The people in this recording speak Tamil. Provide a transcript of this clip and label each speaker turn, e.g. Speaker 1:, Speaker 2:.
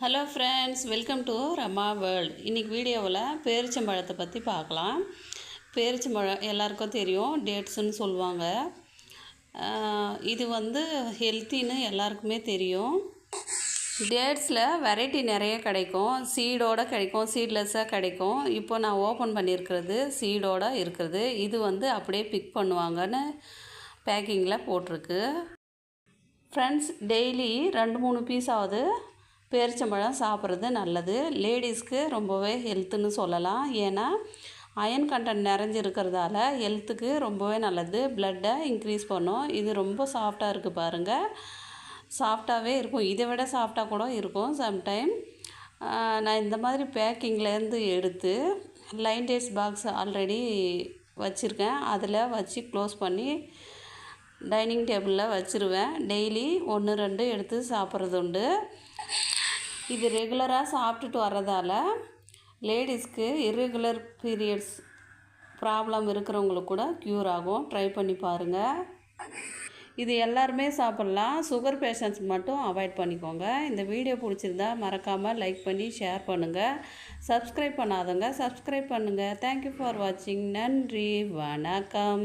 Speaker 1: Hello friends welcome to Rama world இன்றைக்கி வீடியோவில் பேரிச்சம்பழத்தை பற்றி பார்க்கலாம். பேரிச்சம்பழம் எல்லாருக்கும் தெரியும் டேட்ஸுன்னு சொல்லுவாங்க. இது வந்து ஹெல்த்தின்னு எல்லாருக்குமே தெரியும். டேட்ஸில் வெரைட்டி நிறைய கிடைக்கும். சீடோடு கிடைக்கும் சீட்லெஸ்ஸாக கிடைக்கும். இப்போ நான் ஓப்பன் பண்ணியிருக்கிறது சீடோடு இருக்கிறது இது வந்து அப்படியே பிக் பண்ணுவாங்கன்னு பேக்கிங்கில் போட்டிருக்கு. ஃப்ரெண்ட்ஸ் டெய்லி ரெண்டு மூணு பீஸாவது பேரிச்சம்பழம் சாப்பிட்றது நல்லது. லேடிஸ்க்கு ரொம்பவே ஹெல்த்துன்னு சொல்லலாம். ஏன்னா அயன் கண்டென்ட் நிறைஞ்சிருக்கிறதால ஹெல்த்துக்கு ரொம்பவே நல்லது. ப்ளட்டை இன்க்ரீஸ் பண்ணும். இது ரொம்ப சாஃப்டாக இருக்குது பாருங்கள் சாஃப்டாகவே இருக்கும். இதை விட சாஃப்டாக கூட இருக்கும் சம்டைம். நான் இந்த மாதிரி பேக்கிங்லேருந்து எடுத்து லைன் டேஸ் பாக்ஸ் ஆல்ரெடி வச்சுருக்கேன். அதில் வச்சு க்ளோஸ் பண்ணி டைனிங் டேபிளில் வச்சுருவேன். டெய்லி ஒன்று ரெண்டு எடுத்து சாப்பிட்றது உண்டு. இது ரெகுலராக சாப்பிட்டுட்டு வர்றதால லேடிஸ்க்கு இர்ரெகுலர் பீரியட்ஸ் ப்ராப்ளம் இருக்கிறவங்களுக்கு கூட க்யூர் ஆகும். ட்ரை பண்ணி பாருங்கள் இது எல்லாருமே சாப்பிட்லாம். சுகர் பேஷண்ட்ஸ் மட்டும் அவாய்ட் பண்ணிக்கோங்க. இந்த வீடியோ பிடிச்சிருந்தா மறக்காமல் லைக் பண்ணி ஷேர் பண்ணுங்கள் சப்ஸ்கிரைப் பண்ணாதவங்க சப்ஸ்கிரைப் பண்ணுங்கள் தேங்க்யூ ஃபார் வாட்சிங் நன்றி. வணக்கம்.